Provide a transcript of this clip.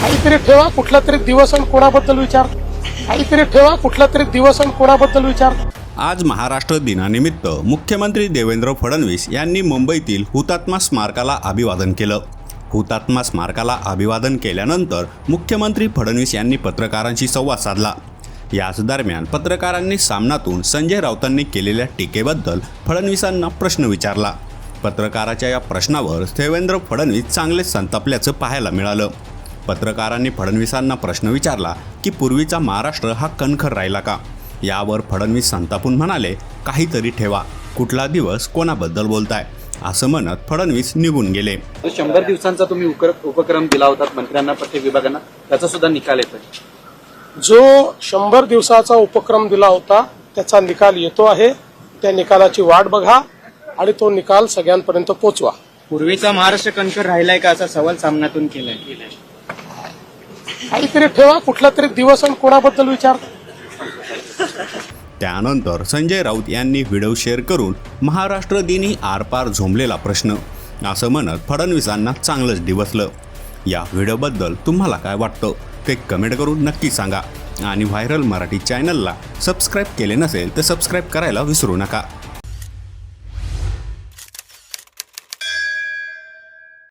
काहीतरी ठेवा कुठला तरी दिवस आणि कोणाबद्दल विचार. काहीतरी ठेवा कुठला तरी दिवस आणि कोणाबद्दल विचार. आज महाराष्ट्र दिनानिमित्त मुख्यमंत्री देवेंद्र फडणवीस यांनी मुंबईतील हुतात्मा स्मारकाला अभिवादन केलं. हुतात्मा स्मारकाला अभिवादन केल्यानंतर मुख्यमंत्री फडणवीस यांनी पत्रकारांशी संवाद साधला. याच दरम्यान पत्रकारांनी सामनातून संजय राऊतांनी केलेल्या टीकेबद्दल फडणवीसांना प्रश्न विचारला. पत्रकाराच्या या प्रश्नावर देवेंद्र फडणवीस चांगले संतापल्याचं पाहायला मिळालं. पत्रकारांनी फडणवीसांना प्रश्न विचारला की पूर्वीचा महाराष्ट्र हा कणखर राहिला का? यावर फडणवीस संतापून म्हणाले काहीतरी ठेवा. कुठला दिवस कोणाबद्दल बोलताय? असं म्हणत फडणवीस निघून गेले. शंभर दिवसांचा तुम्ही उपक्रम दिला होता मंत्र्यांना प्रत्येक विभागांना. त्याचा सुद्धा निकाल येतोय. जो शंभर दिवसाचा उपक्रम दिला होता त्याचा निकाल येतो आहे. त्या निकालाची वाट बघा आणि तो निकाल सगळ्यांपर्यंत पोचवा. पूर्वीचा महाराष्ट्र कणखर राहिलाय का असा सवाल सामनातून केलाय. काहीतरी ठेवा कुठला तरी दिवस आणि कोणाबद्दल विचार. त्यानंतर संजय राऊत यांनी व्हिडिओ शेअर करून महाराष्ट्र दिनी आरपार झोंबलेला प्रश्न. असं म्हणत फडणवीसांना चांगलंच डिवसलं या व्हिडिओबद्दल तुम्हाला काय वाटतं ते कमेंट करून नक्की सांगा. आणि व्हायरल मराठी चॅनलला सबस्क्राईब केले नसेल तर सबस्क्राईब करायला विसरू नका.